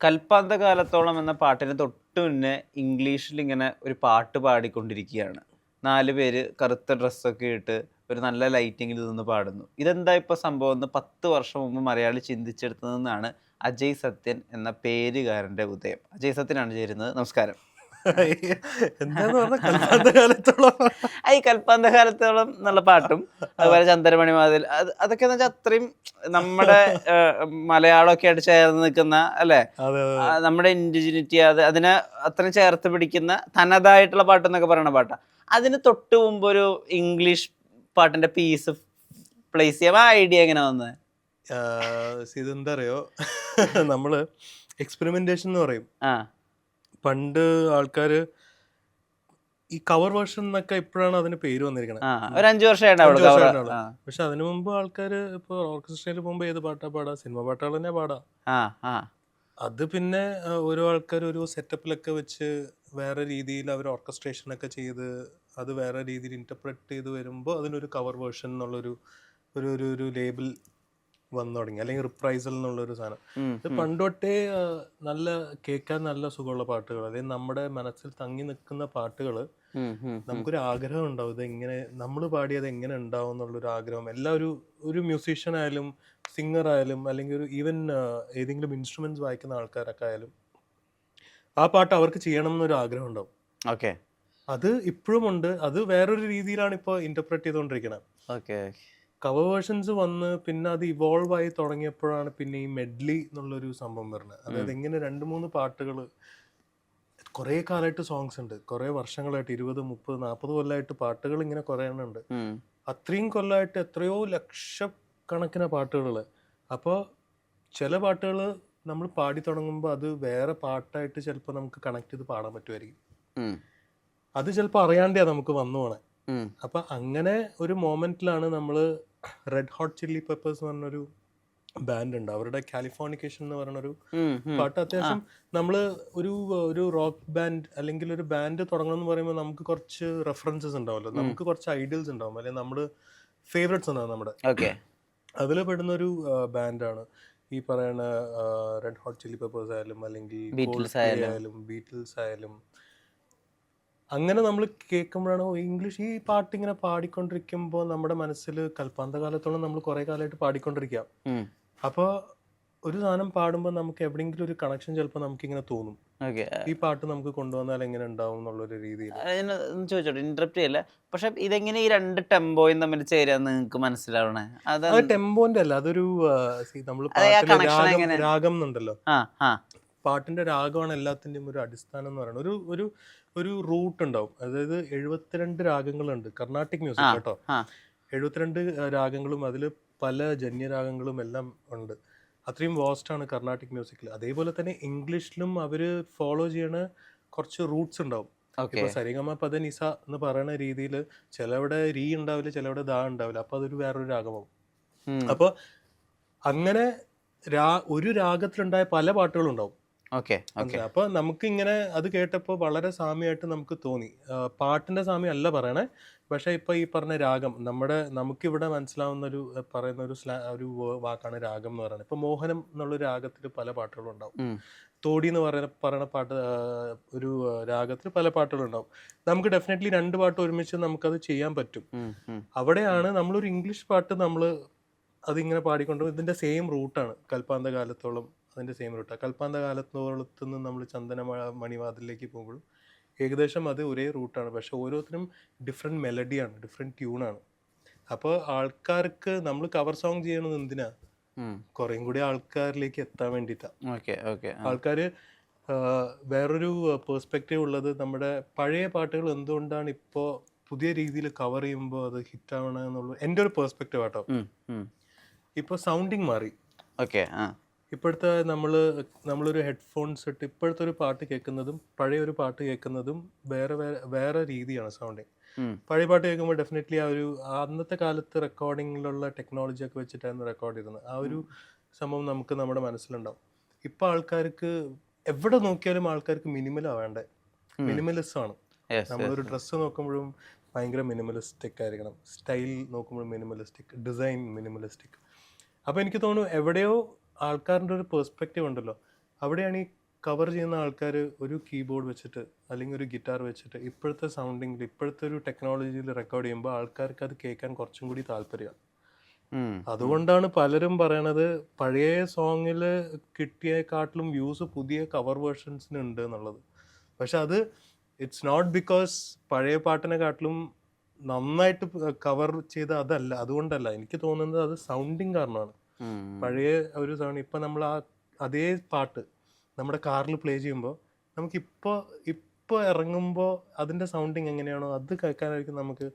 കൽപ്പാന്ത കാലത്തോളം എന്ന പാട്ടിന് തൊട്ട് മുന്നേ ഇംഗ്ലീഷിൽ ഇങ്ങനെ ഒരു പാട്ട് പാടിക്കൊണ്ടിരിക്കുകയാണ്. നാല് പേര് കറുത്ത ഡ്രസ്സൊക്കെ ഇട്ട് ഒരു നല്ല ലൈറ്റിങ്ങിൽ നിന്ന് പാടുന്നു. ഇതെന്താ ഇപ്പോൾ സംഭവം എന്ന് പത്ത് വർഷം മുമ്പ് മലയാളി ചിന്തിച്ചെടുത്തതെന്നാണ് അജയ് സത്യൻ എന്ന പേരുകാരന്റെ ഉദയം. അജയ് സത്യനാണ് ചേരുന്നത്. നമസ്കാരം. ഈ കൽപ്പാന്ത കാലത്തോളം എന്നുള്ള പാട്ടും അതുപോലെ ചന്ദ്രമണി മാതിൽ അത് അതൊക്കെ എന്ന് വെച്ചാൽ അത്രയും നമ്മുടെ മലയാളമൊക്കെ ആയിട്ട് ചേർന്ന് നിൽക്കുന്ന അല്ലെ? നമ്മുടെ ഇൻഡിജിനിറ്റി അത് അതിനെ അത്രയും ചേർത്ത് പിടിക്കുന്ന തനതായിട്ടുള്ള പാട്ട് എന്നൊക്കെ പറയുന്ന പാട്ടാണ് അതിന് തൊട്ട് മുമ്പ് ഒരു ഇംഗ്ലീഷ് പാട്ടിന്റെ പീസ് പ്ലേസ് ചെയ്യാൻ ആ ഐഡിയ എങ്ങനെ വന്നത് ഇതെന്താ അറിയോ? നമ്മൾ എക്സ്പെരിമെന്റേഷൻ എന്ന് പറയും. ആ. പണ്ട് ആൾക്കാര് ഈ കവർ വേർഷൻ എന്നൊക്കെ ഇപ്പോഴാണ് അതിന് പേര് വന്നിരിക്കുന്നത് ആ ഒരു അഞ്ചു വർഷം പക്ഷെ അതിനു മുമ്പ് ആൾക്കാര് ഇപ്പൊ ഓർക്കസ്ട്രയിൽ പോകുമ്പോ ഏത് പാട്ടാ പാടാ? സിനിമ പാട്ടുകൾ തന്നെ പാടാ. ആ ആ. അത് പിന്നെ ആ, ഓരോ ആൾക്കാർ ഒരു സെറ്റപ്പിലൊക്കെ വെച്ച് വേറെ രീതിയിൽ അവർ ഓർക്കസ്ട്രേഷൻ ഒക്കെ ചെയ്ത് അത് വേറെ രീതിയിൽ ഇന്റർപ്രറ്റ് ചെയ്ത് വരുമ്പോൾ അതിനൊരു കവർ വേർഷൻ എന്നുള്ളൊരു ഒരു ഒരു ഒരു ലേബിൾ വന്നു തുടങ്ങി. അല്ലെങ്കിൽ റിപ്രൈസൽ എന്നുള്ളൊരു സാധനം. ഇത് പണ്ടൊട്ടേ നല്ല കേൾക്കാൻ നല്ല സുഖമുള്ള പാട്ടുകൾ. അതായത് നമ്മുടെ മനസ്സിൽ തങ്ങി നിൽക്കുന്ന പാട്ടുകൾ. നമുക്കൊരു ആഗ്രഹം ഉണ്ടാവും. ഇത് എങ്ങനെ നമ്മൾ പാടിയത് എങ്ങനെ ഉണ്ടാവും എന്നുള്ളൊരു ആഗ്രഹം. എല്ലാ ഒരു ഒരു മ്യൂസീഷ്യൻ ആയാലും സിംഗർ ആയാലും അല്ലെങ്കിൽ ഒരു ഈവൻ ഏതെങ്കിലും ഇൻസ്ട്രുമെന്റ്സ് വായിക്കുന്ന ആൾക്കാരൊക്കെ ആയാലും ആ പാട്ട് അവർക്ക് ചെയ്യണം എന്നൊരു ആഗ്രഹം ഉണ്ടാവും. ഓക്കെ. അത് ഇപ്പോഴും ഉണ്ട്. അത് വേറൊരു രീതിയിലാണ് ഇപ്പോൾ ഇന്റർപ്രറ്റ് ചെയ്തുകൊണ്ടിരിക്കുന്നത് ഓക്കെ. കവർ വേർഷൻസ് വന്ന് പിന്നെ അത് ഇവോൾവ് ആയി തുടങ്ങിയപ്പോഴാണ് പിന്നെ ഈ മെഡ്ലി എന്നുള്ളൊരു സംഭവം വരുന്നത്. അതായത് ഇങ്ങനെ രണ്ട് മൂന്ന് പാട്ടുകൾ കുറേ കാലമായിട്ട് സോങ്സ് ഉണ്ട്. കുറേ വർഷങ്ങളായിട്ട് ഇരുപത് മുപ്പത് നാൽപ്പത് കൊല്ലമായിട്ട് പാട്ടുകൾ ഇങ്ങനെ കുറേ എണ്ണം ഉണ്ട്. അത്രയും കൊല്ലമായിട്ട് എത്രയോ ലക്ഷക്കണക്കിന് പാട്ടുകൾ അപ്പോൾ ചില പാട്ടുകൾ നമ്മൾ പാടി തുടങ്ങുമ്പോൾ അത് വേറെ പാട്ടായിട്ട് ചിലപ്പോൾ നമുക്ക് കണക്ട് ചെയ്ത് പാടാൻ പറ്റുമായിരിക്കും അത് ചിലപ്പോൾ അറിയാണ്ടെയാ നമുക്ക് വന്നു പോണേ. അപ്പൊ അപ്പം അങ്ങനെ ഒരു മോമെന്റിലാണ് നമ്മൾ റെഡ് ഹോട്ട് ചില്ലി പെപ്പേഴ്സ് എന്ന് പറഞ്ഞൊരു ബാൻഡ് ഉണ്ട്. അവരുടെ കാലിഫോർണിക്കേഷൻ എന്ന് ഉം. പാട്ട് അത്യാവശ്യം നമ്മൾ ഒരു ഒരു റോക്ക് ബാൻഡ് അല്ലെങ്കിൽ ഒരു ബാൻഡ് തുടങ്ങണം എന്ന് പറയുമ്പോൾ നമുക്ക് കുറച്ച് റെഫറൻസസ് ഉണ്ടാവുമല്ലോ. നമുക്ക് കുറച്ച് ഐഡിയൽസ് ഉണ്ടാവും. അല്ലെങ്കിൽ നമ്മൾ ഫേവറേറ്റ്സ് ഉണ്ടാവും നമ്മുടെ. അതിൽ പെടുന്ന ഒരു ബാൻഡാണ് ഈ പറയുന്ന റെഡ് ഹോട്ട് ചില്ലി പെപ്പേഴ്സ് ആയാലും അല്ലെങ്കിൽ ബീറ്റിൽസ്. ആയാലും. ബീറ്റിൽസ് ആയാലും അങ്ങനെ നമ്മൾ കേൾക്കുമ്പോഴാണ് ഇംഗ്ലീഷ് ഈ പാട്ട് ഇങ്ങനെ പാടിക്കൊണ്ടിരിക്കുമ്പോൾ നമ്മുടെ മനസ്സിൽ കൽപ്പാന്ത കാലത്തോളം നമ്മൾ കുറെ കാലമായിട്ട് പാടിക്കൊണ്ടിരിക്കുക ഉം. അപ്പോൾ ഒരു സാധനം പാടുമ്പോൾ നമുക്ക് എവിടെയെങ്കിലും ഒരു കണക്ഷൻ ചിലപ്പോൾ നമുക്ക് ഇങ്ങനെ തോന്നും ഈ പാട്ട് നമുക്ക് കൊണ്ടുവന്നാൽ എങ്ങനെ ഉണ്ടാവും എന്നുള്ളൊരു രീതിയിൽ ചോദിച്ചോട്ടെ ഇന്ററപ്റ്റ് ചെയ്യല്ല? പക്ഷെ ഇതെങ്ങനെ ഈ രണ്ട് ടെമ്പോയും തമ്മിൽ ചേരാന്ന് നിങ്ങൾക്ക് മനസ്സിലാവണേ? അത് ടെമ്പോന്റെ അല്ല അതൊരു നമ്മൾ? രാഗം എന്നുണ്ടല്ലോ. പാട്ടിന്റെ രാഗമാണ് എല്ലാത്തിന്റെയും ഒരു അടിസ്ഥാനം എന്ന് പറയുന്നത്. ഒരു ഒരു ഒരു റൂട്ട് ഉണ്ടാവും. അതായത് എഴുപത്തിരണ്ട് രാഗങ്ങളുണ്ട്. കർണാട്ടിക് മ്യൂസിക് കേട്ടോ. എഴുപത്തിരണ്ട് രാഗങ്ങളും അതിൽ പല ജന്യരാഗങ്ങളും എല്ലാം ഉണ്ട്. അത്രയും വാസ്റ്റ് ആണ് കർണാട്ടിക് മ്യൂസിക്കിൽ അതേപോലെ തന്നെ ഇംഗ്ലീഷിലും അവർ ഫോളോ ചെയ്യണ കുറച്ച് റൂട്ട്സ് ഉണ്ടാവും. ഇപ്പൊ സരിഗമ പദ നിസ എന്ന് പറയുന്ന രീതിയിൽ ചിലവിടെ രീ ഉണ്ടാവില്ല ചിലവിടെ ദാ ഉണ്ടാവില്ല. അപ്പൊ അതൊരു വേറൊരു രാഗമാവും. അപ്പോൾ അങ്ങനെ രാ ഒരു രാഗത്തിലുണ്ടായ പല പാട്ടുകളും അപ്പൊ നമുക്ക് ഇങ്ങനെ അത് കേട്ടപ്പോൾ വളരെ സാമ്യമായിട്ട് നമുക്ക് തോന്നി. പാട്ടിന്റെ സാമ്യം അല്ല പറയണേ പക്ഷെ ഇപ്പൊ ഈ പറഞ്ഞ രാഗം നമ്മുടെ നമുക്കിവിടെ മനസ്സിലാവുന്ന ഒരു പറയുന്ന ഒരു സ്ലാ ഒരു വാക്കാണ് രാഗം എന്ന് പറയുന്നത്. ഇപ്പൊ മോഹനം എന്നുള്ള രാഗത്തിൽ പല പാട്ടുകളും ഉണ്ടാവും. തോടി എന്ന് പറയുന്ന പറയുന്ന പാട്ട് ഒരു രാഗത്തിൽ പല പാട്ടുകളും ഉണ്ടാവും. നമുക്ക് ഡെഫിനറ്റ്ലി രണ്ട് പാട്ട് ഒരുമിച്ച് നമുക്കത് ചെയ്യാൻ പറ്റും. അവിടെയാണ് നമ്മളൊരു ഇംഗ്ലീഷ് പാട്ട് നമ്മൾ അതിങ്ങനെ പാടിക്കൊണ്ട് ഇതിന്റെ സെയിം റൂട്ടാണ് കൽപ്പാന്ത കാലത്തോളം അതിന്റെ സെയിം റൂട്ടാണ് കൽപ്പാന്ത കാലത്തോളത്ത് നിന്ന് നമ്മൾ ചന്ദന മണിവാതിലേക്ക് പോകുമ്പോഴും ഏകദേശം അത് ഒരേ റൂട്ടാണ് പക്ഷെ ഓരോരുത്തരും ഡിഫറെന്റ് മെലഡിയാണ് ഡിഫറെന്റ് ട്യൂണാണ് അപ്പോൾ ആൾക്കാർക്ക് നമ്മൾ കവർ സോങ് ചെയ്യണത് എന്തിനാ? കുറേം കൂടി ആൾക്കാരിലേക്ക് എത്താൻ വേണ്ടിയിട്ടാണ് ഓക്കെ ഓക്കെ. ആൾക്കാർ വേറൊരു പേഴ്സ്പെക്റ്റീവ് ഉള്ളത് നമ്മുടെ പഴയ പാട്ടുകൾ എന്തുകൊണ്ടാണ് ഇപ്പോൾ പുതിയ രീതിയിൽ കവർ ചെയ്യുമ്പോൾ അത് ഹിറ്റ് ആവണം എന്നുള്ളത് എന്റെ ഒരു പേഴ്സ്പെക്റ്റീവ് ആട്ടോ. ഇപ്പോൾ സൗണ്ടിങ് മാറി. ഓക്കെ ഇപ്പോഴത്തെ നമ്മൾ നമ്മളൊരു ഹെഡ്ഫോൺസ് ഇട്ട് ഇപ്പോഴത്തെ ഒരു പാട്ട് കേൾക്കുന്നതും പഴയ ഒരു പാട്ട് കേൾക്കുന്നതും വേറെ വേറെ വേറെ രീതിയാണ് സൗണ്ടിങ് പഴയ പാട്ട് കേൾക്കുമ്പോൾ ഡെഫിനറ്റ്ലി ആ ഒരു അന്നത്തെ കാലത്ത് റെക്കോർഡിങ്ങിലുള്ള ടെക്നോളജി ഒക്കെ വെച്ചിട്ടായിരുന്നു റെക്കോർഡ് ചെയ്തത്. ആ ഒരു സംഭവം നമുക്ക് നമ്മുടെ മനസ്സിലുണ്ടാവും. ഇപ്പൊ ആൾക്കാർക്ക് എവിടെ നോക്കിയാലും ആൾക്കാർക്ക് മിനിമലാ വേണ്ടത് മിനിമലിസം ആണ്. യെസ് നമ്മളൊരു ഡ്രസ്സ് നോക്കുമ്പോഴും ഭയങ്കര മിനിമലിസ്റ്റിക് ആയിരിക്കണം. സ്റ്റൈൽ നോക്കുമ്പോഴും മിനിമലിസ്റ്റിക് ഡിസൈൻ മിനിമലിസ്റ്റിക് അപ്പോൾ എനിക്ക് തോന്നുന്നു എവിടെയോ ആൾക്കാരുടെ ഒരു പെർസ്പെക്റ്റീവ് ഉണ്ടല്ലോ. അവിടെയാണ് ഈ കവർ ചെയ്യുന്ന ആൾക്കാർ ഒരു കീബോർഡ് വെച്ചിട്ട് അല്ലെങ്കിൽ ഒരു ഗിറ്റാർ വെച്ചിട്ട് ഇപ്പോഴത്തെ സൗണ്ടിങ്ങിൽ ഇപ്പോഴത്തെ ഒരു ടെക്നോളജിയിൽ റെക്കോർഡ് ചെയ്യുമ്പോൾ ആൾക്കാർക്ക് അത് കേൾക്കാൻ കുറച്ചും കൂടി താല്പര്യമാണ് അതുകൊണ്ടാണ് പലരും പറയണത് പഴയ സോങ്ങിൽ കിട്ടിയേക്കാട്ടിലും വ്യൂസ് പുതിയ കവർ വേർഷൻസിന് ഉണ്ട് എന്നുള്ളത്. പക്ഷെ അത് ഇറ്റ്സ് നോട്ട് ബിക്കോസ് പഴയ പാട്ടിനെക്കാട്ടിലും നന്നായിട്ട് കവർ ചെയ്ത അതല്ല. അതുകൊണ്ടല്ല. എനിക്ക് തോന്നുന്നത് അത് സൗണ്ടിങ് കാരണമാണ്. പഴയ ഒരു സൗണ്ട് ഇപ്പം നമ്മൾ ആ അതേ പാട്ട് നമ്മുടെ കാറിൽ പ്ലേ ചെയ്യുമ്പോൾ നമുക്കിപ്പോൾ ഇപ്പോൾ ഇറങ്ങുമ്പോൾ അതിന്റെ സൗണ്ടിങ് എങ്ങനെയാണോ അത് കേൾക്കാനായിരിക്കും നമുക്ക്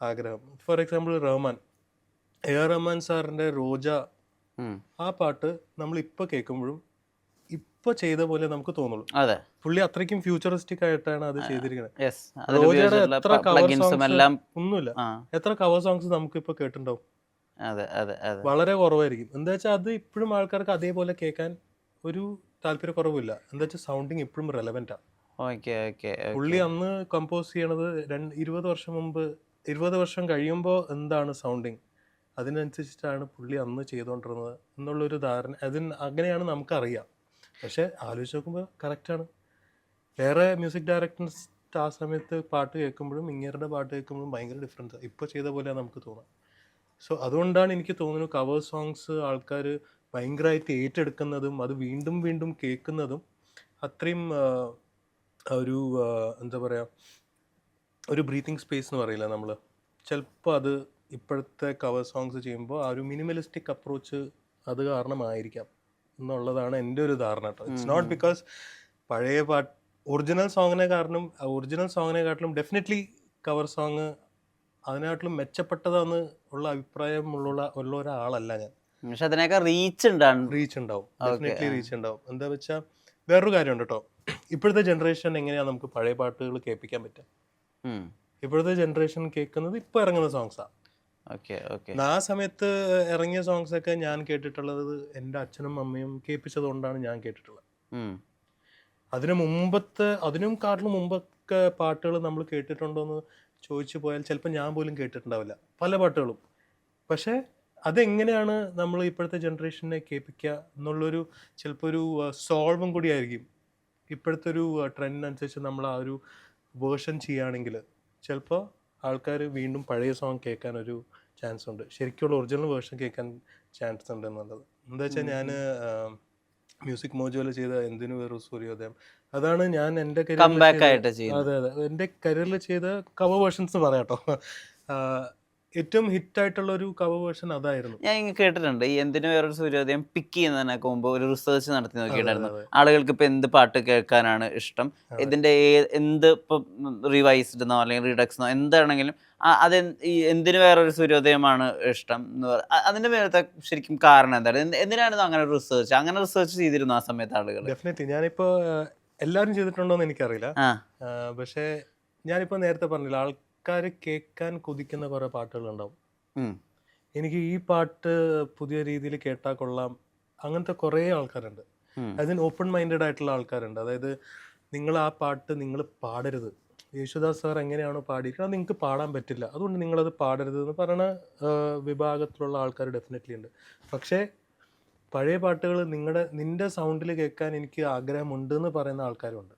ആഗ്രഹം. For example Rahman. A R Rahman സാറിന്റെ റോജ ആ പാട്ട് നമ്മൾ ഇപ്പോൾ കേൾക്കുമ്പോഴും ഇപ്പോൾ ചെയ്ത പോലെ നമുക്ക് തോന്നുള്ളൂ. അതെ. പുള്ളി അത്രയ്ക്കും ഫ്യൂച്ചറിസ്റ്റിക് ആയിട്ടാണ് അത് ചെയ്തിരിക്കുന്നത്. റോജയുടെ എത്ര കവർ സോങ്സ് ഒന്നുമില്ല. എത്ര കവർ സോങ്സ് നമുക്ക് ഇപ്പോൾ കേട്ടിട്ടുണ്ടാവും? വളരെ കുറവായിരിക്കും. എന്താ വെച്ചാൽ അത് ഇപ്പോഴും ആൾക്കാർക്ക് അതേപോലെ കേൾക്കാൻ ഒരു താല്പര്യക്കുറവില്ല എന്താ വെച്ചാൽ സൗണ്ടിങ് ഇപ്പോഴും റെലവെന്റ് ആണ് ഓക്കെ ഓക്കെ പുള്ളി അന്ന് കമ്പോസ് ചെയ്യണത് രണ്ട് ഇരുപത് വർഷം മുമ്പ് ഇരുപത് വർഷം കഴിയുമ്പോൾ എന്താണ് സൗണ്ടിങ് അതിനനുസരിച്ചിട്ടാണ് പുള്ളി അന്ന് ചെയ്തുകൊണ്ടിരുന്നത് എന്നുള്ളൊരു ധാരണ. അതിന് അങ്ങനെയാണ് നമുക്കറിയാം. പക്ഷെ ആലോചിച്ച് നോക്കുമ്പോൾ കറക്റ്റാണ് വേറെ മ്യൂസിക് ഡയറക്ടേഴ്സ് ആ സമയത്ത് പാട്ട് കേൾക്കുമ്പോഴും ഇങ്ങേരുടെ പാട്ട് കേൾക്കുമ്പോഴും ഭയങ്കര ഡിഫറൻസ് ഇപ്പോൾ ചെയ്ത പോലെയാണ് നമുക്ക് തോന്നുക സോ അതുകൊണ്ടാണ് എനിക്ക് തോന്നുന്നു കവർ സോങ്സ് ആൾക്കാർ ഭയങ്കരമായിട്ട് ഏറ്റെടുക്കുന്നതും അത് വീണ്ടും വീണ്ടും കേൾക്കുന്നതും അത്രയും ഒരു എന്താ പറയുക ഒരു ബ്രീത്തിങ് സ്പേസ് എന്ന് പറയില്ല നമ്മൾ ചിലപ്പോൾ അത് ഇപ്പോഴത്തെ കവർ സോങ്സ് ചെയ്യുമ്പോൾ ആ ഒരു മിനിമലിസ്റ്റിക് അപ്രോച്ച് അത് കാരണമായിരിക്കാം എന്നുള്ളതാണ് എന്റെ ഒരു ധാരണ കേട്ടോ ഇറ്റ്സ് നോട്ട് ബിക്കോസ് പഴയ പാട്ട് ഒറിജിനൽ സോങ്ങിനെ കാരണം ഒറിജിനൽ സോങ്ങിനെ കാട്ടിലും ഡെഫിനറ്റ്ലി കവർ സോങ് അതിനാട്ടിലും മെച്ചപ്പെട്ടതാന്ന് ഉള്ള അഭിപ്രായമുള്ള ഉള്ള ഒരാളല്ല ഞാൻ. പക്ഷെ അതിനൊക്കെ റീച്ച് ഉണ്ടാവും. റീച്ച് ഉണ്ടാവും. ഡെഫിനറ്റ്ലി റീച്ച് ഉണ്ടാവും. എന്താ വെച്ചാൽ വേറൊരു കാര്യമുണ്ട് കേട്ടോ ഇപ്പോഴത്തെ ജനറേഷൻ എങ്ങനെയാ നമുക്ക് പഴയ പാട്ടുകൾ കേൾപ്പിക്കാൻ പറ്റുക? ഇപ്പോഴത്തെ ജനറേഷൻ കേൾക്കുന്നത് ഇപ്പോൾ ഇറങ്ങുന്ന സോങ്സാണ് ഓക്കെ ആ സമയത്ത് ഇറങ്ങിയ സോങ്സ് ഒക്കെ ഞാൻ കേട്ടിട്ടുള്ളത് എന്റെ അച്ഛനും അമ്മയും കേൾപ്പിച്ചത് കൊണ്ടാണ് ഞാൻ കേട്ടിട്ടുള്ളത്. അതിനു മുമ്പത്തെ അതിനും കാട്ടിലും മുമ്പൊക്കെ പാട്ടുകൾ നമ്മൾ കേട്ടിട്ടുണ്ടോ എന്ന് ചോദിച്ചു പോയാൽ ചിലപ്പോൾ ഞാൻ പോലും കേട്ടിട്ടുണ്ടാവില്ല. പല പാട്ടുകളും. പക്ഷേ അതെങ്ങനെയാണ് നമ്മൾ ഇപ്പോഴത്തെ ജനറേഷനെ കേൾപ്പിക്കുക എന്നുള്ളൊരു ചിലപ്പോൾ ഒരു സോൾവും കൂടി ആയിരിക്കും. ഇപ്പോഴത്തെ ഒരു ട്രെൻഡിനനുസരിച്ച് നമ്മൾ ആ ഒരു വേർഷൻ ചെയ്യുകയാണെങ്കിൽ ചിലപ്പോൾ ആൾക്കാർ വീണ്ടും പഴയ സോങ് കേൾക്കാൻ ഒരു ചാൻസ് ഉണ്ട്. ശരിക്കുള്ള ഒറിജിനൽ വേർഷൻ കേൾക്കാൻ ചാൻസ് ഉണ്ട് എന്നുള്ളത്. എന്താ വെച്ചാൽ ഞാൻ മ്യൂസിക് മോജോയിൽ ചെയ്ത എന്തിനു വേറെ സൂര്യോദയം അതാണ് ഞാൻ എന്റെ കരിയർ അതെ അതെ. എന്റെ കരിയറിൽ ചെയ്ത കവർ വേർഷൻസ് പറയാട്ടോ. കേട്ടോ ഏറ്റവും ഹിറ്റ് ആയിട്ടുള്ള ഒരു കവർ വേർഷൻ അതായിരുന്നു. ഞാൻ ഇങ്ങനെ കേട്ടിട്ടുണ്ട്. ഈ എന്തിനു വേറൊരു സൂര്യോദയം പിക്ക് ചെയ്യുന്നതിനൊക്കെ മുമ്പ് ഒരു റിസർച്ച് നടത്തി നോക്കിയിട്ടായിരുന്നു ആളുകൾക്ക് ഇപ്പൊ എന്ത് പാട്ട് കേൾക്കാനാണ് ഇഷ്ടം. ഇതിന്റെ എന്ത് ഇപ്പൊ റിവൈസ്ഡ് എന്നോ അല്ലെങ്കിൽ റിഡക്സ് എന്നോ എന്താണെങ്കിലും അത് എന്തിനു വേറൊരു സൂര്യോദയമാണ് ഇഷ്ടം എന്ന് പറയുന്നത് അതിന്റെ മേലത്തെ ശരിക്കും കാരണം എന്തായിരുന്നു എന്തിനായിരുന്നു അങ്ങനെ റിസർച്ച് അങ്ങനെ റിസർച്ച് ചെയ്തിരുന്നു ആ സമയത്ത് ആളുകൾ ഡെഫിനറ്റ്ലി ഞാനിപ്പോ എല്ലാവരും ചെയ്തിട്ടുണ്ടോ എന്ന് എനിക്കറിയില്ല പക്ഷേ ഞാനിപ്പോ നേരത്തെ പറഞ്ഞില്ല ആൾക്കാർ കേൾക്കാൻ കൊതിക്കുന്ന കുറെ പാട്ടുകളുണ്ടാവും. എനിക്ക് ഈ പാട്ട് പുതിയ രീതിയിൽ കേട്ടാൽ കൊള്ളാം. അങ്ങനത്തെ കുറേ ആൾക്കാരുണ്ട്. അതിന് ഓപ്പൺ മൈൻഡഡ് ആയിട്ടുള്ള ആൾക്കാരുണ്ട്. അതായത് നിങ്ങൾ ആ പാട്ട് നിങ്ങൾ പാടരുത്. യേശുദാസ് സാർ എങ്ങനെയാണോ പാടിയിരിക്കുന്നത്? നിങ്ങൾക്ക് പാടാൻ പറ്റില്ല. അതുകൊണ്ട് നിങ്ങളത് പാടരുത് എന്ന് പറയുന്ന വിഭാഗത്തിലുള്ള ആൾക്കാർ ഡെഫിനറ്റ്ലി ഉണ്ട്. പക്ഷേ പഴയ പാട്ടുകൾ നിങ്ങളുടെ നിന്റെ സൗണ്ടിൽ കേൾക്കാൻ എനിക്ക് ആഗ്രഹമുണ്ട് എന്ന് പറയുന്ന ആൾക്കാരുണ്ട്